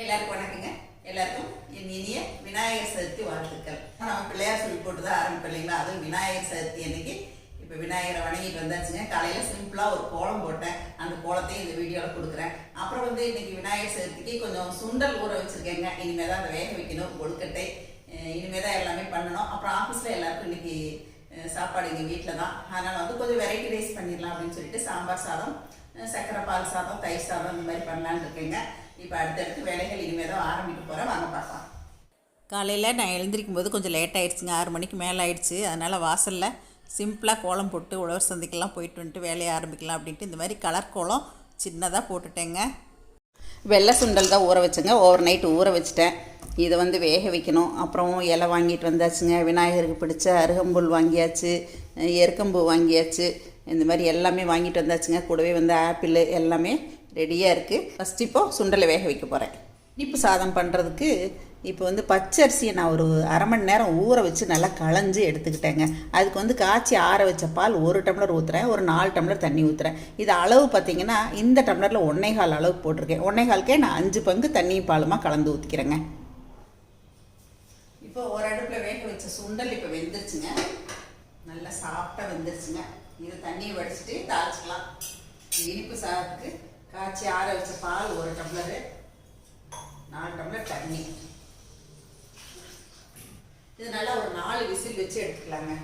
எல்லாருக்கும் வணக்கங்க. எல்லாருக்கும் என் இனிய விநாயகர் சதுர்த்தி வாழ்த்துக்கள். நம்ம பிள்ளையார் சொல்லி போட்டு தான் ஆரம்பிப்போம் இல்லைங்களா? அதுவும் விநாயகர் சதுர்த்தி அன்னைக்கு. இப்போ விநாயகரை வணங்கிட்டு வந்தாச்சுங்க. காலையில் சிம்பிளாக ஒரு கோலம் போட்டேன். அந்த கோலத்தையும் இந்த வீடியோவில் கொடுக்குறேன். அப்புறம் வந்து இன்னைக்கு விநாயகர் சதுர்த்திக்கு கொஞ்சம் சுண்டல் ஊற வச்சுருக்கேங்க. இனிமேல் தான் அந்த வேக வைக்கணும் கொழுக்கட்டை. இனிமேல் தான் எல்லாமே பண்ணணும். அப்புறம் ஆஃபீஸில் எல்லாருக்கும் இன்னைக்கு சாப்பாடு எங்கள் வீட்டில் தான் அதனால் வந்து கொஞ்சம் வெரைட்டி ரைஸ் பண்ணிடலாம் அப்படின்னு சொல்லிட்டு சாம்பார் சாதம் சர்க்கரை சக்கரை பால் சாதம் தயிர் சாதம் இந்த மாதிரி பண்ணலான்னு இருக்கேங்க. இப்போ அடுத்தடுத்து வேலைகள் இனிமேல் தான் ஆரம்பிக்க போகிறேன் வாங்க பார்க்கலாம். காலையில் நான் எழுந்திருக்கும் போது கொஞ்சம் லேட் ஆயிடுச்சுங்க. ஆறு மணிக்கு மேலே ஆயிடுச்சு. அதனால் வாசலில் சிம்பிளாக கோலம் போட்டு உழவர் சந்தைக்கெல்லாம் போயிட்டு வந்துட்டு வேலையை ஆரம்பிக்கலாம் அப்படின்ட்டு இந்த மாதிரி கலர் கோலம் சின்னதாக போட்டுட்டேங்க. வெள்ளை சுண்டல் தான் ஊற வச்சேங்க. ஓவர் நைட் ஊற வச்சுட்டேன். இதை வந்து வேக வைக்கணும். அப்புறம் இலை வாங்கிட்டு வந்தாச்சுங்க. விநாயகருக்கு பிடிச்ச அருகம்புல் வாங்கியாச்சு எருக்கம்பூ வாங்கியாச்சு. இந்த மாதிரி எல்லாமே வாங்கிட்டு வந்தாச்சுங்க. கூடவே வந்து ஆப்பிள் எல்லாமே ரெடியாக இருக்குது ஃபஸ்ட் இப்போ சுண்டலை வேக வைக்க போகிறேன் இனிப்பு சாதம் பண்ணுறதுக்கு இப்போ வந்து பச்சரிசியை நான் ஒரு அரை மணி நேரம் ஊற வச்சு நல்லா களைஞ்சு எடுத்துக்கிட்டேங்க. அதுக்கு வந்து காய்ச்சி ஆற வச்ச பால் ஒரு டம்ளர் ஊற்றுறேன் ஒரு நாலு டம்ளர் தண்ணி ஊற்றுறேன் இது அளவு பார்த்தீங்கன்னா இந்த டம்ளரில் ஒன்னே கால் அளவு போட்டிருக்கேன். ஒன்னே காலுக்கே நான் அஞ்சு பங்கு தண்ணியும் பாலுமா கலந்து ஊற்றிக்கிறேங்க இப்போ ஒரு அடுப்பில் வேக வச்ச சுண்டல் இப்போ வெந்துருச்சுங்க. நல்லா சாப்பிட்டா வெந்துருச்சுங்க. இது தண்ணியை வடிச்சிட்டு தாளிச்சிக்கலாம். இனிப்பு சாதத்துக்கு காய்ச்சி ஆற வச்ச பால் ஒரு டம்ளரு நாலு டம்ளர் தண்ணி. இது நல்லா ஒரு நாலு விசில் வச்சு எடுத்துக்கலாங்க.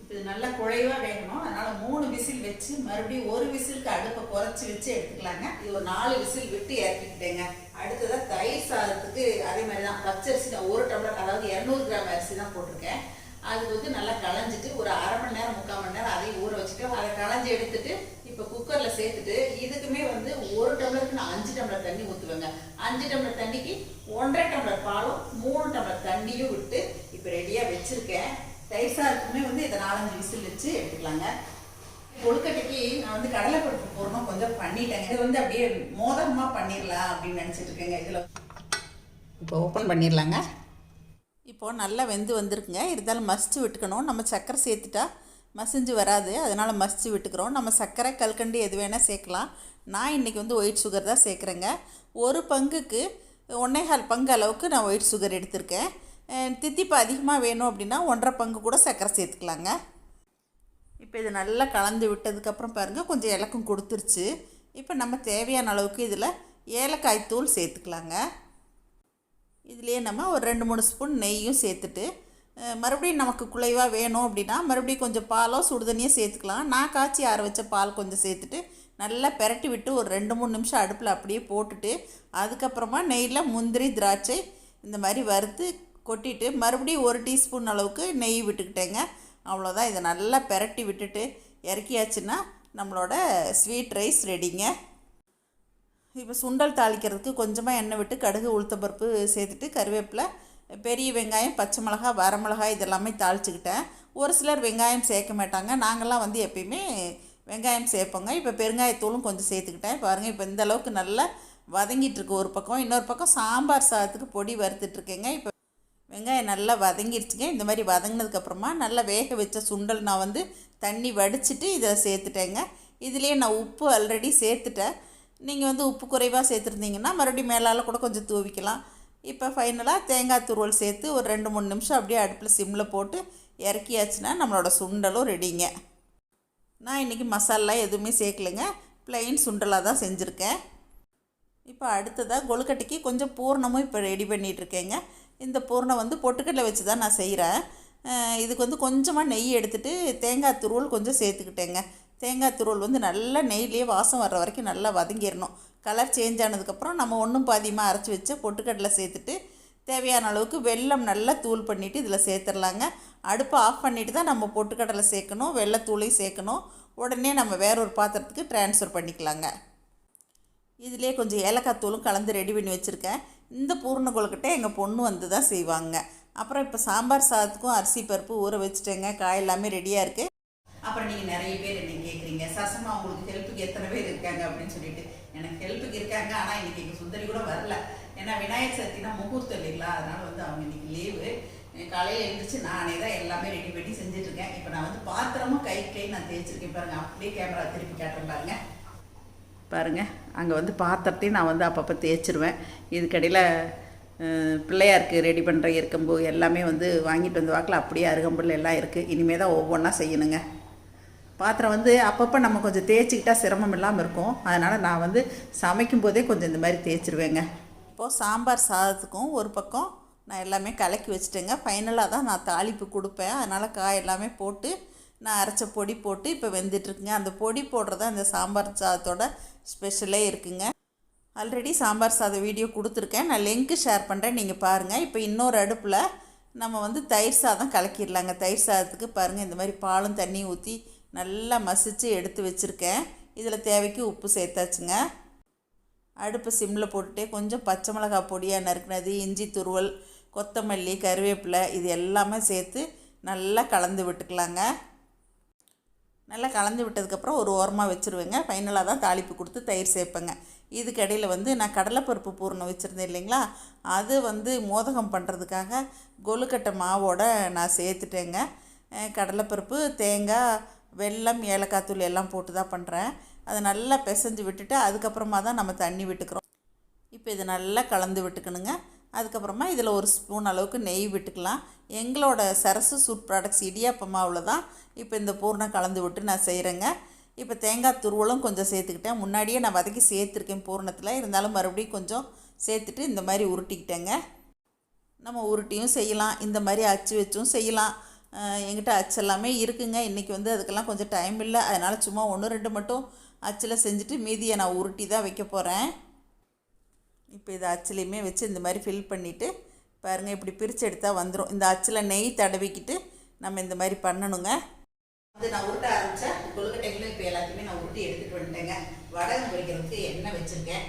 இப்போ இது நல்லா குழைவாக வேகணும். அதனால் மூணு விசில் வச்சு மறுபடியும் ஒரு விசிலுக்கு அடுப்பை குறைச்சி வச்சு எடுத்துக்கலாங்க. இது ஒரு நாலு விசில் விட்டு இறக்கிக்கிட்டேங்க. அடுத்ததாக தயிர் சாதத்துக்கு அதே மாதிரி தான் பச்சரிசி நான் ஒரு டம்ளர் அதாவது இரநூறு கிராம் அரிசி தான் போட்டிருக்கேன். அது வந்து நல்லா களைஞ்சிட்டு ஒரு அரை மணி நேரம் முக்கால் மணி நேரம் அதையும் ஊற வச்சுட்டு அதை களைஞ்சி எடுத்துட்டு இப்போ குக்கரில் சேர்த்துட்டு இதுக்குமே வந்து ஒரு டம்ளருக்கு நான் அஞ்சு டம்ளர் தண்ணி ஊற்றுவேங்க அஞ்சு டம்ளர் தண்ணிக்கு ஒன்றரை டம்ளர் பாலும் மூணு டம்ளர் தண்ணியும் விட்டு இப்போ ரெடியாக வச்சுருக்கேன். தயிர் சாதத்துக்குமே வந்து இதை நாலஞ்சு விசில் வச்சு எடுத்துக்கலாங்க. கொழுக்கட்டைக்கு நான் வந்து கடலைப்பருப்பு போடணும் கொஞ்சம் பண்ணிட்டேங்க. இது வந்து அப்படியே மோதகமாக பண்ணிடலாம் அப்படின்னு நினச்சிட்டு இருக்கேங்க இதில். இப்போ ஓப்பன் பண்ணிடலாங்க. இப்போது நல்லா வெந்து வந்திருக்குங்க. இருந்தாலும் மசிச்சு விட்டுக்கணும். நம்ம சர்க்கரை சேர்த்துட்டா மசிஞ்சு வராது. அதனால் மசிச்சு விட்டுக்கிறோம். நம்ம சர்க்கரை கல்கண்டு எது வேணால் சேர்க்கலாம். நான் இன்றைக்கி வந்து ஒயிட் சுகர் தான் சேர்க்குறேங்க. ஒரு பங்குக்கு ஒன்னேகால் பங்கு அளவுக்கு நான் ஒயிட் சுகர் எடுத்திருக்கேன். தித்திப்பு அதிகமாக வேணும் அப்படின்னா ஒன்றரை பங்கு கூட சர்க்கரை சேர்த்துக்கலாங்க. இப்போ இது நல்லா கலந்து விட்டதுக்கப்புறம் பாருங்கள் கொஞ்சம் இலக்கம் கொடுத்துருச்சு. இப்போ நம்ம தேவையான அளவுக்கு இதில் ஏலக்காய் தூள் சேர்த்துக்கலாங்க. இதுலேயே நம்ம ஒரு ரெண்டு மூணு ஸ்பூன் நெய்யும் சேர்த்துட்டு மறுபடியும் நமக்கு குலைவாக வேணும் அப்படின்னா மறுபடியும் கொஞ்சம் பாலோ சுடுதண்ணியோ சேர்த்துக்கலாம். நான் காய்ச்சி ஆற வச்ச பால் கொஞ்சம் சேர்த்துட்டு நல்லா பெரட்டி விட்டு ஒரு ரெண்டு மூணு நிமிஷம் அடுப்பில் அப்படியே போட்டுட்டு அதுக்கப்புறமா நெய்யில் முந்திரி திராட்சை இந்த மாதிரி வறுத்து கொட்டிட்டு மறுபடியும் ஒரு டீஸ்பூன் அளவுக்கு நெய் விட்டுக்கிட்டேங்க. அவ்வளோதான் இதை நல்லா பெரட்டி விட்டுட்டு இறக்கியாச்சுன்னா நம்மளோட ஸ்வீட் ரைஸ் ரெடிங்க. இப்போ சுண்டல் தாளிக்கிறதுக்கு கொஞ்சமாக எண்ணெய் விட்டு கடுகு உளுத்தம்பருப்பு சேர்த்துட்டு கருவேப்பிலை பெரிய வெங்காயம் பச்சை மிளகா வரமிளகாய் இதெல்லாமே தாளிச்சுக்கிட்டேன். ஒரு சிலர் வெங்காயம் சேர்க்க மாட்டாங்க. நாங்கள்லாம் வந்து எப்பயுமே வெங்காயம் சேர்ப்போங்க. இப்போ பெருங்காயத்தூளும் கொஞ்சம் சேர்த்துக்கிட்டேன். பாருங்கள் இப்போ இந்த அளவுக்கு நல்லா வதங்கிட்டுருக்கு ஒரு பக்கம். இன்னொரு பக்கம் சாம்பார் சாதத்துக்கு பொடி வறுத்துட்ருக்கேங்க இப்போ வெங்காயம் நல்லா வதங்கிடுச்சுங்க இந்த மாதிரி வதங்கினதுக்கப்புறமா நல்லா வேக வச்ச சுண்டல் நான் வந்து தண்ணி வடிச்சிட்டு இதை சேர்த்துட்டேங்க. இதுலேயே நான் உப்பு ஆல்ரெடி சேர்த்துட்டேன். நீங்கள் வந்து உப்பு குறைவாக சேர்த்துருந்தீங்கன்னா மறுபடியும் மேலால் கூட கொஞ்சம் தூவிக்கலாம். இப்போ ஃபைனலாக தேங்காய் துருவல் சேர்த்து ஒரு ரெண்டு மூணு நிமிஷம் அப்படியே அடுப்பில் சிம்மில் போட்டு இறக்கியாச்சுன்னா நம்மளோட சுண்டலும் ரெடிங்க நான் இன்றைக்கி மசாலா எதுவுமே சேர்க்கலைங்க. ப்ளைன் சுண்டலாக தான் செஞ்சுருக்கேன். இப்போ அடுத்ததாக கொழுக்கட்டைக்கு கொஞ்சம் பூர்ணமும் இப்போ ரெடி பண்ணிகிட்ருக்கேங்க இந்த பூர்ணம் வந்து பொட்டுக்கடலை வச்சு தான் நான் செய்கிறேன் இதுக்கு வந்து கொஞ்சமாக நெய் எடுத்துகிட்டு தேங்காய் துருவல் கொஞ்சம் சேர்த்துக்கிட்டேங்க. தேங்காய் துருவல் வந்து நல்லா நெய்லேயே வாசம் வர்ற வரைக்கும் நல்லா வதங்கிடணும் கலர் சேஞ்ச் ஆனதுக்கப்புறம் நம்ம ஒன்றும் பாதியமாக அரைச்சி வச்சு பொட்டுக்கடலை சேர்த்துட்டு தேவையான அளவுக்கு வெல்லம் நல்லா தூள் பண்ணிவிட்டு இதில் சேர்த்துடலாங்க அடுப்பை ஆஃப் பண்ணிவிட்டு தான் நம்ம பொட்டுக்கடலை சேர்க்கணும் வெள்ளத்தூளையும் சேர்க்கணும். உடனே நம்ம வேற ஒரு பாத்திரத்துக்கு ட்ரான்ஸ்ஃபர் பண்ணிக்கலாங்க. இதிலே கொஞ்சம் ஏலக்காய் தூளும் கலந்து ரெடி பண்ணி வச்சுருக்கேன். இந்த பூர்ண கொழுக்கட்டை எங்கள் பொண்ணு வந்து தான் செய்வாங்க. அப்புறம் இப்போ சாம்பார் சாதத்துக்கும் அரிசி பருப்பு ஊற வச்சுட்டேங்க. காய் எல்லாமே ரெடியாக இருக்குது அப்புறம் நீங்கள் நிறைய பேர் என்னை கேட்குறீங்க சசமா உங்களுக்கு ஹெல்ப்புக்கு எத்தனை பேர் இருக்காங்க அப்படின்னு சொல்லிட்டு எனக்கு ஹெல்ப்புக்கு இருக்காங்க. ஆனால் இன்னைக்கு எங்கள் சுந்தரி கூட வரல. ஏன்னா விநாயகர் சக்தினா முகூர்த்தம் இல்லைங்களா? அதனால வந்து அவங்க இன்னைக்கு லீவு காலையில் எழுந்திரிச்சு நானே தான் எல்லாமே ரெடி பண்ணி செஞ்சுட்ருக்கேன். இப்போ நான் வந்து பாத்திரமும் கை கை நான் தேய்ச்சிருக்கேன் பாருங்கள் அப்படியே கேமரா திருப்பி காட்டுறேன் பாருங்க. பாருங்கள் அங்கே வந்து பாத்திரத்தையும் நான் வந்து அப்பப்போ தேய்ச்சிருவேன். இதுக்கடையில் பிள்ளையாருக்கு ரெடி பண்ணுற எருக்கம்பு எல்லாமே வந்து வாங்கிட்டு வந்து வாக்கில் அப்படியே அருகம்புல் எல்லாம் இருக்குது இனிமேல் தான் ஒவ்வொன்றா செய்யணுங்க. பாத்திரம் வந்து அப்பப்போ நம்ம கொஞ்சம் தேய்ச்சிக்கிட்டால் சிரமம் இல்லாமல் இருக்கும். அதனால் நான் வந்து சமைக்கும் போதே கொஞ்சம் இந்த மாதிரி தேய்ச்சிருவேங்க. இப்போது சாம்பார் சாதத்துக்கும் ஒரு பக்கம் நான் எல்லாமே கலக்கி வச்சுட்டேங்க. ஃபைனலாக தான் நான் தாளிப்பு கொடுப்பேன். அதனால் காய் எல்லாமே போட்டு நான் அரைச்ச பொடி போட்டு இப்போ வெந்துட்டுருக்குங்க. அந்த பொடி போடுறதா இந்த சாம்பார் சாதத்தோட ஸ்பெஷலே இருக்குங்க. ஆல்ரெடி சாம்பார் சாதம் வீடியோ கொடுத்துருக்கேன். நான் லிங்க்கு ஷேர் பண்ணுறேன் நீங்கள் பாருங்கள் இப்போ இன்னொரு அடுப்பில் நம்ம வந்து தயிர் சாதம் கலக்கிடலாங்க. தயிர் சாதத்துக்கு பாருங்கள் இந்த மாதிரி பாலும் தண்ணியும் ஊற்றி நல்லா மசிச்சு எடுத்து வச்சுருக்கேன். இதில் தேவைக்கு உப்பு சேர்த்தாச்சுங்க. அடுப்பு சிம்மில் போட்டுட்டே கொஞ்சம் பச்சை மிளகாய் பொடியாக நறுக்கினது இஞ்சி துருவல் கொத்தமல்லி கருவேப்பிலை இது எல்லாமே சேர்த்து நல்லா கலந்து விட்டுக்கலாங்க. நல்லா கலந்து விட்டதுக்கப்புறம் ஒரு ஓரமாக வச்சுருவேங்க. ஃபைனலாக தான் தாளிப்பு கொடுத்து தயிர் சேர்ப்பேங்க. இதுக்கடையில் வந்து நான் கடலைப்பருப்பு பூர்ணம் வச்சுருந்தேன் இல்லைங்களா? அது வந்து மோதகம் பண்ணுறதுக்காக கொழுக்கட்டை மாவோட நான் சேர்த்துட்டேங்க. கடலைப்பருப்பு தேங்காய் வெல்லம் ஏலக்காய் தூள் எல்லாம் போட்டு தான் பண்ணுறேன் அதை நல்லா பிசைஞ்சு விட்டுட்டு அதுக்கப்புறமா தான் நம்ம தண்ணி விட்டுக்கிறோம். இப்போ இது நல்லா கலந்து விட்டுக்கணுங்க. அதுக்கப்புறமா இதில் ஒரு ஸ்பூன் அளவுக்கு நெய் விட்டுக்கலாம். எங்களோட சரசு சூட் ப்ராடக்ட்ஸ் இடியாப்ப மாவில் தான் இப்போ இந்த பூர்ணம் கலந்து விட்டு நான் செய்கிறேங்க இப்போ தேங்காய் துருவலும் கொஞ்சம் சேர்த்துக்கிட்டேன். முன்னாடியே நான் வதக்கி சேர்த்துருக்கேன் பூர்ணத்தில். இருந்தாலும் மறுபடியும் கொஞ்சம் சேர்த்துட்டு இந்த மாதிரி உருட்டிக்கிட்டேங்க. நம்ம உருட்டியும் செய்யலாம். இந்த மாதிரி அச்சு வச்சும் செய்யலாம். எங்கிட்ட அச்சு எல்லாமே இருக்குங்க. இன்றைக்கி வந்து அதுக்கெல்லாம் கொஞ்சம் டைம் இல்லை. அதனால் சும்மா ஒன்று ரெண்டு மட்டும் அச்சில் செஞ்சுட்டு மீதியை நான் உருட்டி தான் வைக்க போகிறேன் இப்போ இதை அச்சுலேயுமே வச்சு இந்த மாதிரி ஃபில் பண்ணிவிட்டு பாருங்கள் இப்படி பிரித்து எடுத்தால் வந்துடும் இந்த அச்சில் நெய் தடவிக்கிட்டு நம்ம இந்த மாதிரி பண்ணணுங்க. அது நான் உருட்ட ஆரம்பித்தேன் கொழுக்கட்டைகளும் இப்போ எல்லாத்தையுமே நான் உருட்டி எடுத்துகிட்டு வந்துட்டேங்க. வடகம் பொரிக்கிறதுக்கு எண்ணெய் வச்சுருக்கேன்.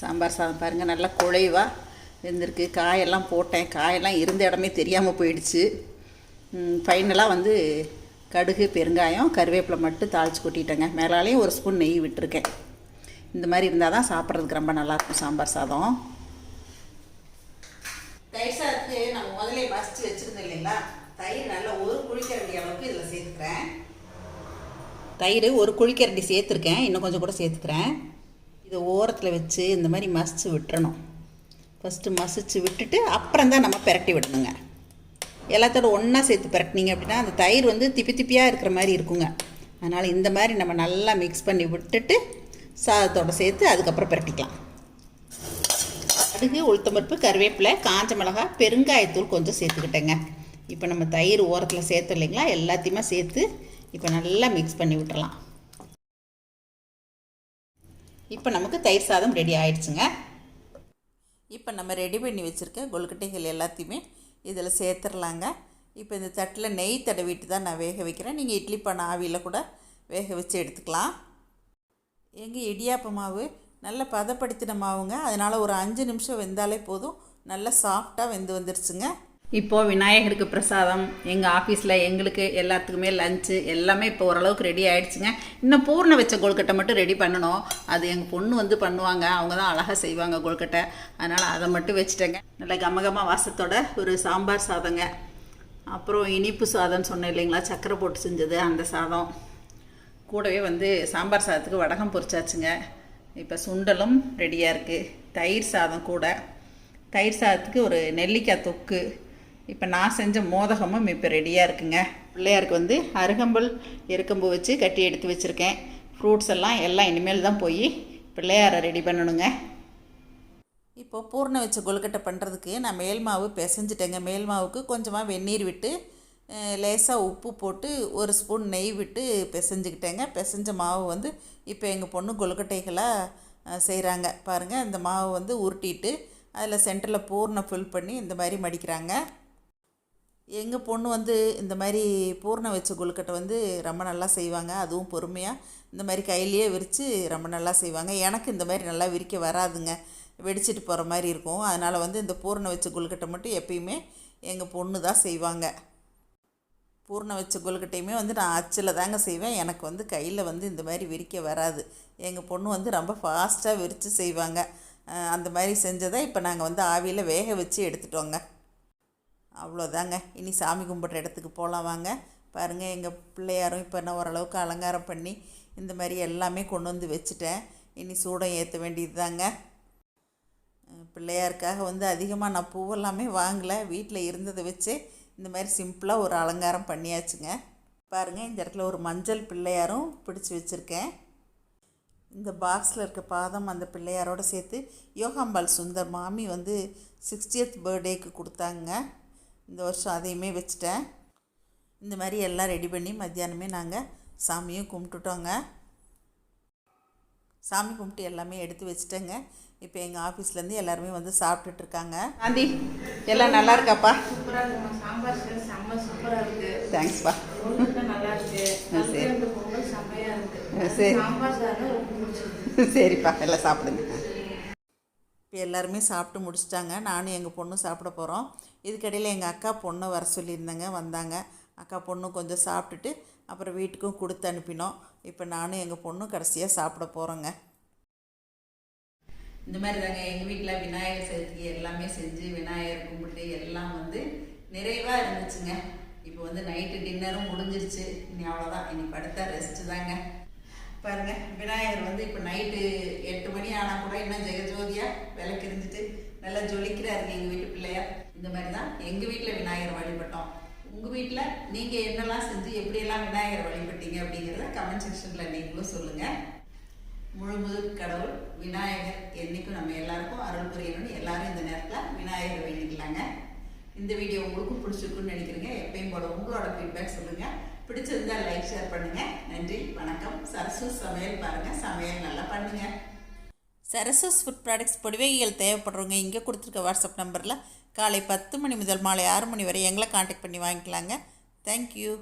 சாம்பார் சாதம் பாருங்கள் நல்லா குழைவாக இருந்திருக்கு. காயெல்லாம் போட்டேன். காயெல்லாம் இருந்த இடமே தெரியாமல் போயிடுச்சு. ஃபைனலாக வந்து கடுகு பெருங்காயம் கருவேப்பிலை மட்டும் தாளித்து கொட்டிட்டேங்க. மேலாலேயும் ஒரு ஸ்பூன் நெய் விட்டுருக்கேன். இந்த மாதிரி இருந்தால் தான் சாப்பிட்றதுக்கு ரொம்ப நல்லாயிருக்கும் சாம்பார் சாதம். தயிர் சாதத்துக்கு நம்ம முதல்ல மசிச்சு வச்சுருந்தோம் இல்லைங்களா? தயிர் நல்லா ஒரு குழிக்கரண்டி அளவுக்கு இதில் சேர்த்துக்கிறேன். தயிர் ஒரு குழிக்கரண்டி சேர்த்துருக்கேன். இன்னும் கொஞ்சம் கூட சேர்த்துக்கிறேன். இதை ஓரத்தில் வச்சு இந்த மாதிரி மசித்து விட்டுறணும். ஃபஸ்ட்டு மசிச்சு விட்டுட்டு அப்புறம் தான் நம்ம பிரட்டி விடணுங்க. எல்லாத்தோட ஒன்றா சேர்த்து பிரட்டினீங்க அப்படின்னா அந்த தயிர் வந்து திப்பி திப்பியாக இருக்கிற மாதிரி இருக்குங்க. அதனால் இந்த மாதிரி நம்ம நல்லா மிக்ஸ் பண்ணி விட்டுட்டு சாதத்தோட சேர்த்து அதுக்கப்புறம் பிரட்டிக்கலாம். கடுகு உளுத்தம்பருப்பு கருவேப்பிலை காஞ்ச மிளகா பெருங்காயத்தூள் கொஞ்சம் சேர்த்துக்கிட்டேங்க. இப்போ நம்ம தயிர் ஓரத்தில் சேர்த்தோம் இல்லைங்களா? எல்லாத்தையுமே சேர்த்து இப்போ நல்லா மிக்ஸ் பண்ணி விட்டுறலாம். இப்போ நமக்கு தயிர் சாதம் ரெடி ஆயிடுச்சுங்க. இப்போ நம்ம ரெடி பண்ணி வச்சுருக்க கொழுக்கட்டைகள் எல்லாத்தையுமே இதில் சேர்த்துடலாங்க இப்போ இந்த தட்டில் நெய் தடவிட்டு தான் நான் வேக வைக்கிறேன். நீங்கள் இட்லி பண்ண ஆவியில் கூட வேக வச்சு எடுத்துக்கலாம். எங்கள் இடியாப்ப மாவு நல்ல பதப்படுத்தின மாவுங்க. அதனால் ஒரு அஞ்சு நிமிஷம் வெந்தாலே போதும். நல்லா சாஃப்டாக வெந்து வந்துருச்சுங்க. இப்போது விநாயகருக்கு பிரசாதம் எங்கள் ஆஃபீஸில் எங்களுக்கு எல்லாத்துக்குமே லஞ்சு எல்லாமே இப்போ ஓரளவுக்கு ரெடி ஆகிடுச்சிங்க இன்னும் பூர்ண வச்ச கொழுக்கட்டை மட்டும் ரெடி பண்ணணும். அது எங்கள் பொண்ணு வந்து பண்ணுவாங்க. அவங்க தான் அழகாக செய்வாங்க கொழுக்கட்டை. அதனால் அதை மட்டும் வச்சுட்டேங்க. நல்ல கமகமாக வாசத்தோட ஒரு சாம்பார் சாதங்க. அப்புறம் இனிப்பு சாதம்னு சொன்னேன் இல்லைங்களா? சக்கரை போட்டு செஞ்சது அந்த சாதம். கூடவே வந்து சாம்பார் சாதத்துக்கு வடகம் பொரிச்சாச்சுங்க. இப்போ சுண்டலும் ரெடியாக இருக்குது தயிர் சாதம் கூட. தயிர் சாதத்துக்கு ஒரு நெல்லிக்காய் தொக்கு. இப்போ நான் செஞ்ச மோதகமும் இப்போ ரெடியாக இருக்குங்க. பிள்ளையாருக்கு வந்து அருகம்புல் எருக்கம்பு வச்சு கட்டி எடுத்து வச்சுருக்கேன். ஃப்ரூட்ஸ் எல்லாம் எல்லாம் இனிமேல் தான் போய் பிள்ளையாரை ரெடி பண்ணணுங்க. இப்போது பூர்ண வச்சு கொழுக்கட்டை பண்ணுறதுக்கு நான் மேல் மாவு பிசைஞ்சிட்டேங்க. மேல் மாவுக்கு கொஞ்சமாக வெந்நீர் விட்டு லேசாக உப்பு போட்டு ஒரு ஸ்பூன் நெய் விட்டு பிசைஞ்சிக்கிட்டேங்க. பிசைஞ்ச மாவு வந்து இப்போ எங்கள் பொண்ணு கொழுக்கட்டைகளாக செய்கிறாங்க பாருங்கள் இந்த மாவு வந்து உருட்டிட்டு அதில் சென்டரில் பூர்ணம் ஃபில் பண்ணி இந்த மாதிரி மடிக்கிறாங்க. எங்கள் பொண்ணு வந்து இந்த மாதிரி பூர்ணம் வச்ச கொழுக்கட்டை வந்து ரொம்ப நல்லா செய்வாங்க. அதுவும் பொறுமையாக இந்த மாதிரி கையிலேயே விரித்து ரொம்ப நல்லா செய்வாங்க. எனக்கு இந்த மாதிரி நல்லா விரிக்க வராதுங்க. வெடிச்சிட்டு போகிற மாதிரி இருக்கும். அதனால் வந்து இந்த பூர்ணம் வச்ச கொழுக்கட்டை மட்டும் எப்பயுமே எங்கள் பொண்ணு தான் செய்வாங்க. பூர்ணம் வச்ச கொழுக்கட்டையுமே வந்து நான் அச்சில் தாங்க செய்வேன். எனக்கு வந்து கையில் வந்து இந்த மாதிரி விரிக்க வராது. எங்கள் பொண்ணு வந்து ரொம்ப ஃபாஸ்ட்டாக விரித்து செய்வாங்க. அந்த மாதிரி செஞ்சதை இப்போ நாங்கள் வந்து ஆவியில் வேக வச்சு எடுத்துட்டோங்க. அவ்வளோதாங்க. இனி சாமி கும்பிட்ற இடத்துக்கு போகலாம் வாங்க. பாருங்கள் எங்கள் பிள்ளையாரும் இப்போ என்ன ஓரளவுக்கு அலங்காரம் பண்ணி இந்த மாதிரி எல்லாமே கொண்டு வந்து வச்சுட்டேன். இனி சூடம் ஏற்ற வேண்டியது தாங்க பிள்ளையாருக்காக வந்து அதிகமாக நான் பூவெல்லாமே வாங்கலை. வீட்டில் இருந்ததை வச்சு இந்த மாதிரி சிம்பிளாக ஒரு அலங்காரம் பண்ணியாச்சுங்க. பாருங்கள் இந்த இடத்துல ஒரு மஞ்சள் பிள்ளையாரும் பிடிச்சி வச்சுருக்கேன். இந்த பாக்ஸில் இருக்க பாதம் அந்த பிள்ளையாரோட சேர்த்து யோகாம்பால் சுந்தர் மாமி வந்து சிக்ஸ்டியத் பர்த்டேக்கு கொடுத்தாங்க. இந்த வருஷம் அதையுமே வச்சுட்டேன். இந்த மாதிரி எல்லாம் ரெடி பண்ணி மத்தியானமே நாங்கள் சாமியும் கும்பிட்டுட்டோங்க. சாமி கும்பிட்டு எல்லாமே எடுத்து வச்சுட்டேங்க. இப்போ எங்கள் ஆஃபீஸ்லேருந்து எல்லாருமே வந்து சாப்பிட்டுட்டு இருக்காங்க. காந்தி எல்லாம் நல்லா இருக்காப்பா? சாம்பார் செம்ம சூப்பரா இருக்கு. தேங்க்ஸ்ப்பா நல்லா இருக்கு. ஆ, சரி. சரிப்பா எல்லாம் சாப்பிடுங்க. இப்போ எல்லாருமே சாப்பிட்டு முடிச்சிட்டாங்க. நானும் எங்கள் பொண்ணும் சாப்பிட போகிறோம் இதுக்கடையில் எங்கள் அக்கா பொண்ணை வர சொல்லியிருந்தேங்க வந்தாங்க. அக்கா பொண்ணும் கொஞ்சம் சாப்பிட்டுட்டு அப்புறம் வீட்டுக்கும் கொடுத்து அனுப்பினோம். இப்போ நானும் எங்கள் பொண்ணும் கடைசியாக சாப்பிட போகிறோங்க இந்த மாதிரி தாங்க எங்கள் வீட்டில் விநாயகர் சதுர்த்திக்கு எல்லாமே செஞ்சு விநாயகர் கும்பிட்டு எல்லாம் வந்து நிறைவாக இருந்துச்சுங்க. இப்போ வந்து நைட்டு டின்னரும் முடிஞ்சிருச்சு. இனி அவ்வளோதான் இனி படுத்தா ரெஸ்ட்டு தாங்க. பாருங்க விநாயகர் வந்து இப்போ நைட்டு எட்டு மணி ஆனால் கூட இன்னும் ஜெகஜோதியா விளக்கு இருந்துட்டு நல்லா ஜொலிக்கிறாருங்க எங்கள் வீட்டு பிள்ளையார் இந்த மாதிரி தான் எங்கள் வீட்டில் விநாயகர் வழிபட்டோம். உங்கள் வீட்டில் நீங்கள் என்னெல்லாம் செஞ்சு எப்படியெல்லாம் விநாயகர் வழிபட்டீங்க அப்படிங்கிறத கமெண்ட் செக்ஷனில் நீங்களும் சொல்லுங்கள் முழுமுது கடவுள் விநாயகர் என்றைக்கும் நம்ம எல்லாருக்கும் அருள் புரியணும்னு எல்லாரும் இந்த நேரத்தில் விநாயகர் வேண்டிக்கலாங்க. இந்த வீடியோ உங்களுக்கும் பிடிச்சிருக்குன்னு நினைக்கிறீங்க. எப்பயும் போல உங்களோட ஃபீட்பேக் சொல்லுங்கள் பிடிச்சிருந்தா லைக் ஷேர் பண்ணுங்க. நன்றி வணக்கம். சரசு சமையல் பாருங்க. சமையல் நல்லா பண்ணுங்க. சரசஸ் ஃபுட் ப்ராடக்ட்ஸ் பொடிவைகள் தேவைப்படுறவங்க இங்கே கொடுத்துருக்க வாட்ஸ்அப் நம்பரில் காலை பத்து மணி முதல் மாலை ஆறு மணி வரை எங்களை காண்டாக்ட் பண்ணி வாங்கிக்கலாங்க. தேங்க்யூ